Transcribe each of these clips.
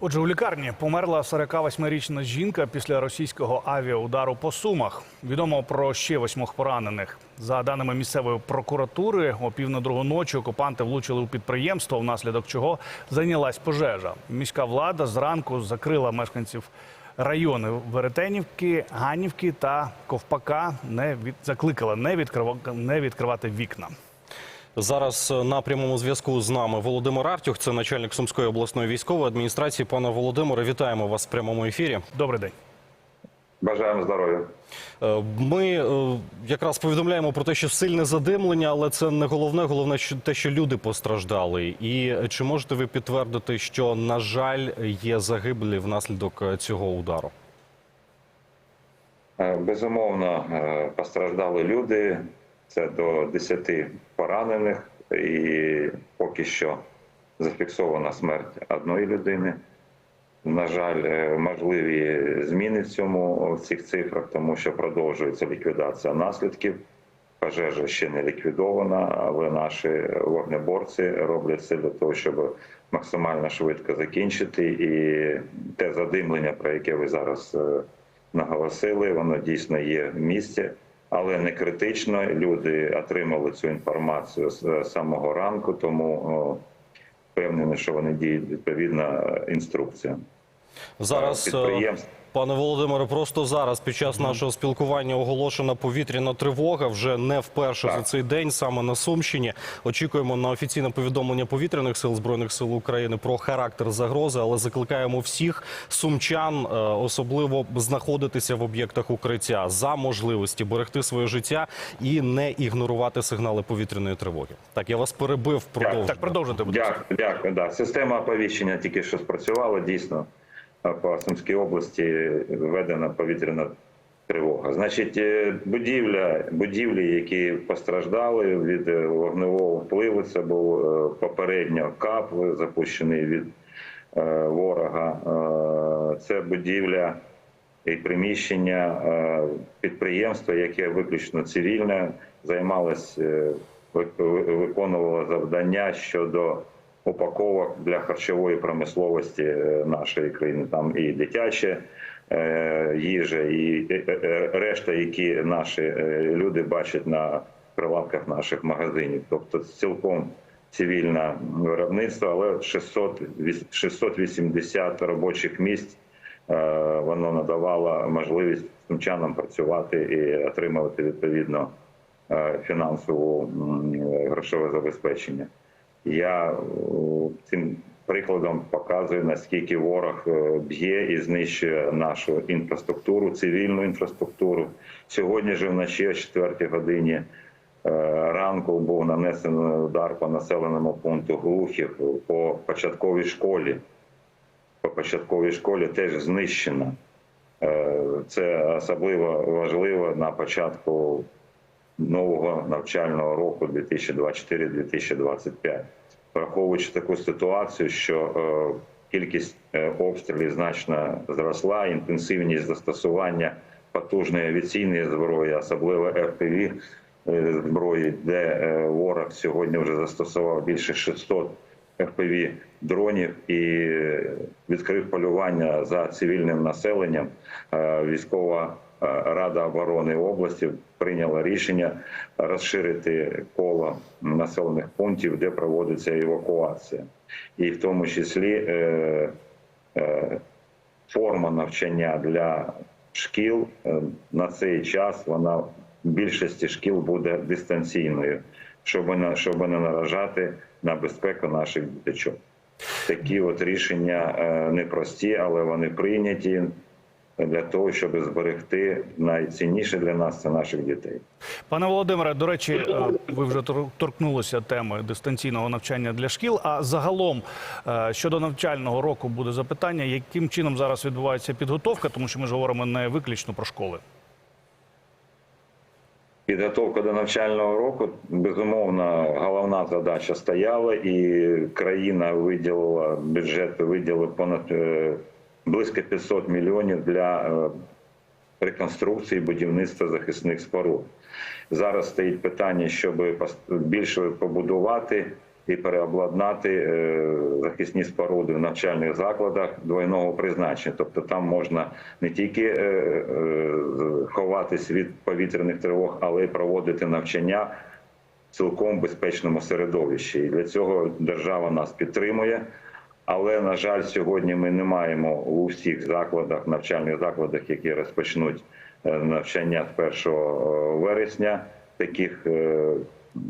Отже, у лікарні померла 48-річна жінка після російського авіаудару по Сумах. Відомо про ще восьмох поранених. За даними місцевої прокуратури, о пів на другу ночі окупанти влучили у підприємство, внаслідок чого зайнялась пожежа. Міська влада зранку закрила мешканців райони Веретенівки, Ганівки та Ковпака. Не від закликала не відкрива- не відкривати вікна. Зараз е, на прямому зв'язку з нами Володимир Артюх, це начальник Сумської обласної військової адміністрації. Пане Володимире, вітаємо вас в прямому ефірі. Добрий день. Бажаємо здоров'я. Е, Ми е, якраз повідомляємо про те, що сильне задимлення, але це не головне. Головне, те, що люди постраждали. І чи можете ви підтвердити, що на жаль є загиблі внаслідок цього удару? Безумовно, постраждали люди. Це до 10 поранених, і поки що зафіксована смерть одної людини. На жаль, е, можливі зміни в цьому в цих цифрах, тому що продовжується ліквідація наслідків. Пожежа ще не ліквідована, але наші вогнеборці роблять все для того, щоб максимально швидко закінчити. І те задимлення, про яке ви зараз е, наголосили, воно дійсно є в місті, але не критично. Люди отримали цю інформацію з е, самого ранку, тому впевнений, що вони діють відповідно інструкція інструкціям. Зараз е, підприємств. Пане Володимире, просто зараз під час нашого спілкування оголошена повітряна тривога. Вже не вперше за цей день, саме на Сумщині. Очікуємо на офіційне повідомлення повітряних сил збройних сил України про характер загрози, але закликаємо всіх сумчан, е, особливо знаходитися в об'єктах укриття за можливості берегти своє життя і не ігнорувати сигнали повітряної тривоги. Так, я вас перебив. Продовжуйте. Так, продовжуйте. Дякую, дякую. Да. Система оповіщення тільки що спрацювала. Дійсно, по Сумській області введена повітряна тривога. Значить, е, будівля, будівлі, які постраждали від е, вогневого впливу, це був е, попередньо КАП, запущений від ворога. Це будівля і приміщення підприємства, яке виключно цивільне, займалось, ви- ви- виконувало завдання щодо упаковок для харчової промисловості е, нашої країни. Там і дитяче е, їжа, і е, решта, які наші люди бачать на прилавках наших магазинів. Тобто цілком цивільне виробництво, але 600, 680 робочих місць воно надавало можливість сумчанам працювати і отримувати відповідно фінансову грошове забезпечення. Я е, цим прикладом показую, наскільки ворог е, б'є і знищує нашу інфраструктуру, цивільну інфраструктуру. Сьогодні ж вночі о 4 годині е, ранку був нанесений удар по населеному пункту Глухів по початковій школі. По початковій школі теж знищена. Це особливо важливо на початку нового навчального року 2024-2025. Враховуючи таку ситуацію, що е, кількість е, обстрілів значно зросла, інтенсивність застосування потужної авіаційної зброї, особливо РПВ е, зброї, де ворог сьогодні вже застосував більше 600 FPV дронів і відкрив полювання за цивільним населенням. Військова рада оборони області прийняла рішення розширити коло населених пунктів, де проводиться евакуація, і в тому числі е, е, форма навчання для шкіл е, на цей час вона в більшості шкіл буде дистанційною, щоб не щоб не наражати на безпеку наших діточок. Такі от рішення е, непрості, але вони прийняті для того, щоб зберегти найцінніше для нас це наших дітей. Пане Володимире, до речі, е, ви вже торкнулися теми дистанційного навчання для шкіл. А загалом е, щодо навчального року буде запитання, яким чином зараз відбувається підготовка, тому що ми ж говоримо не виключно про школи. Підготовка до навчального року безумовно головна задача стояла, і країна виділила бюджет, виділив понад е, близько 500 мільйонів для е, реконструкції будівництва захисних споруд. Зараз стоїть питання, щоб більше побудувати і переобладнати е, захисні споруди в навчальних закладах двойного призначення. Тобто там можна не тільки е, ховатись від повітряних тривог, але й проводити навчання в цілком безпечному середовищі. І для цього держава нас підтримує. Але на жаль, сьогодні ми не маємо у всіх закладах, навчальних закладах, які розпочнуть е, навчання з 1 вересня, таких е,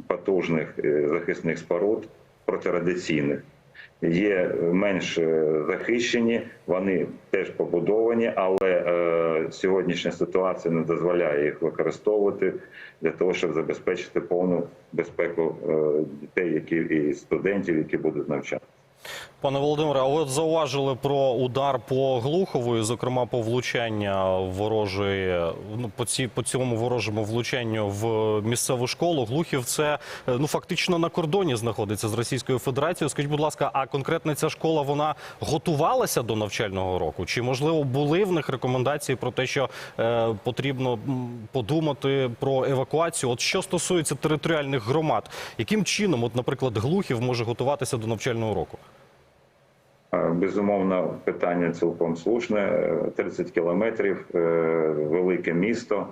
потужних е, захисних споруд протирадиційних. Є менш е, захищені, вони теж побудовані, але е, сьогоднішня ситуація не дозволяє їх використовувати для того, щоб забезпечити повну безпеку е, дітей, які і студентів, які будуть навчати. Пане Володимире, а от зауважили про удар по Глухову, зокрема по влучання ворожої, ну по ці по цьому ворожому влучанню в місцеву школу. Глухів це е, ну фактично на кордоні знаходиться з Російською Федерацією. Скажіть, будь ласка, а конкретно ця школа вона готувалася до навчального року? Чи можливо були в них рекомендації про те, що е, потрібно подумати про евакуацію? От що стосується територіальних громад, яким чином, от, наприклад, Глухів може готуватися до навчального року? Е, Безумовно, питання цілком слушне. Е, 30 кілометрів, е, велике місто,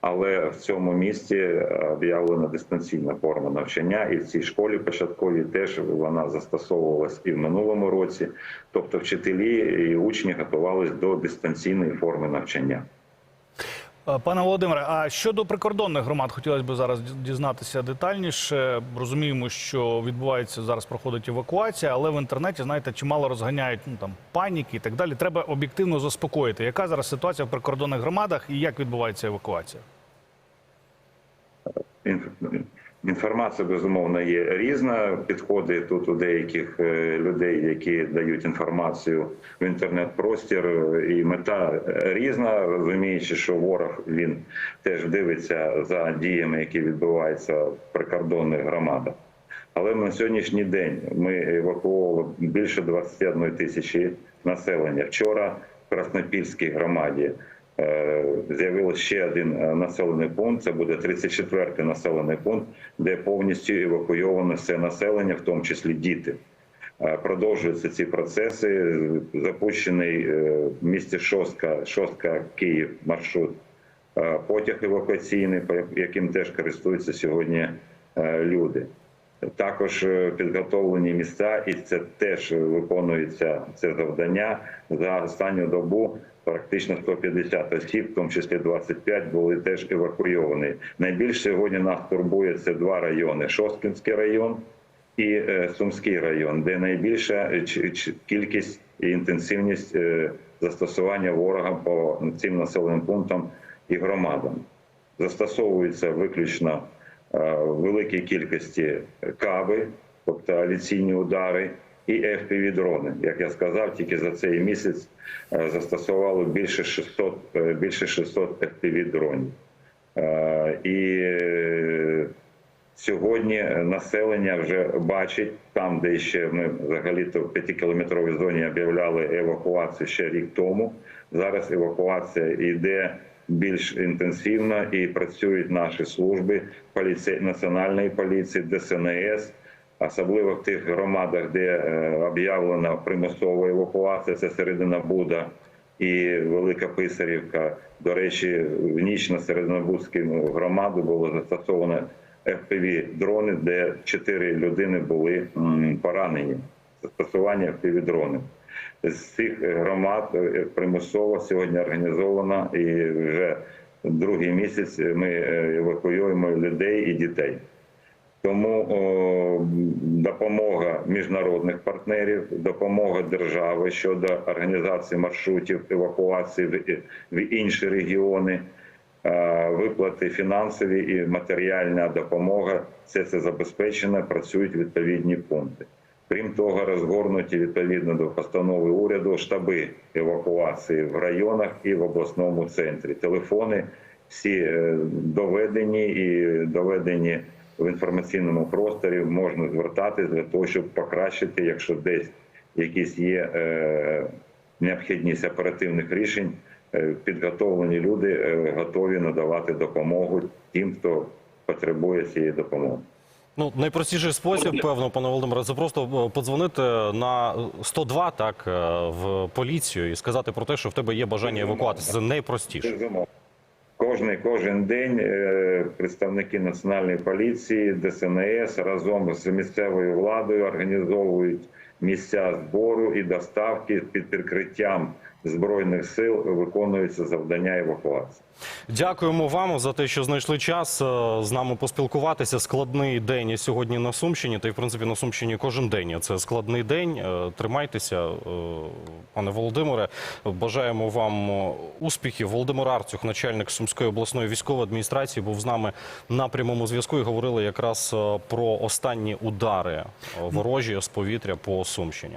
але в цьому місті об'явлена дистанційна форма навчання, і в цій школі початковій теж вона застосовувалась і в минулому році. Тобто, вчителі і учні готувалися до дистанційної форми навчання. Е, Пане Володимире, а щодо прикордонних громад, хотілося б зараз дізнатися детальніше. Розуміємо, що відбувається зараз, проходить евакуація, але в інтернеті, знаєте, чимало розганяють ну там паніки і так далі. Треба об'єктивно заспокоїти. Яка зараз ситуація в прикордонних громадах і як відбувається евакуація? Інформація безумовно є різна. Підходи тут у деяких е, людей, які дають інформацію в інтернет-простір, і мета різна, розуміючи, що ворог він теж дивиться за діями, які відбуваються в прикордонних громадах. Але на сьогоднішній день ми евакуували більше 21 тисячі населення. Вчора в Краснопільській громаді з'явився ще один е, населений пункт. Це буде 34-й населений пункт, де повністю евакуйовано все населення, в тому числі діти. Е, Продовжуються ці процеси. Запущений е, в місті Шостка, Шостка Київ маршрут е, потяг евакуаційний, яким теж користуються сьогодні е, люди. Також е, підготовлені місця, і це теж виконується це завдання за останню добу. Практично 150 осіб, в тому числі 25, були теж евакуйовані. Найбільше сьогодні нас турбує це два райони: Шосткінський район і е, Сумський район, де найбільша е, кількість і інтенсивність застосування ворога по цим населеним пунктам і громадам. Застосовуються виключно великій кількості каби, тобто авіаційні удари, і fpv дрони. Як я сказав, тільки за цей місяць е, застосувало більше 600, е, більше 600 fpv дронів. Е, І е, сьогодні населення вже бачить там, де ще ми взагалі-то в п'ятикілометровій зоні об'являли евакуацію ще рік тому. Зараз евакуація йде більш інтенсивно і працюють наші служби поліцей, національної поліції, ДСНС. Особливо в тих громадах, де е, об'явлена примусова евакуація, це середина Буда і Велика Писарівка. До речі, в ніч на серединобудську громаду було застосовано fpv дрони, де чотири людини були поранені. Застосування fpv дронів. З цих громад е, примусово сьогодні організовано і вже другий місяць ми е, евакуюємо людей і дітей. Тому о, допомога міжнародних партнерів, допомога держави щодо організації маршрутів евакуації в, в інші регіони, е, виплати фінансові і матеріальна допомога. Все це забезпечено, працюють відповідні пункти. Крім того, розгорнуті відповідно до постанови уряду штаби евакуації в районах і в обласному центрі. Телефони всі е, доведені і доведені в інформаційному просторі. Можна звертатись для того, щоб покращити, якщо десь якісь є е, необхідність оперативних рішень. е, Підготовлені люди готові надавати допомогу тим, хто потребує цієї допомоги. Ну, найпростіший спосіб, певно, пане Володимире, це просто е, подзвонити на 102, так, е, в поліцію і сказати про те, що в тебе є бажання евакуатися. Це найпростіше. Кожний кожен день е, представники національної поліції, ДСНС разом з місцевою владою організовують місця збору і доставки під прикриттям збройних сил виконуються завдання евакуації. Дякуємо вам за те, що знайшли час е, з нами поспілкуватися. Складний день сьогодні на Сумщині, та й в принципі на Сумщині кожен день. Це складний день. Е, Тримайтеся, е, пане Володимире. Бажаємо вам успіхів. Володимир Арцюх, начальник Сумської обласної військової адміністрації, був з нами на прямому зв'язку і говорили якраз про останні удари ворожі з повітря по Сумщині.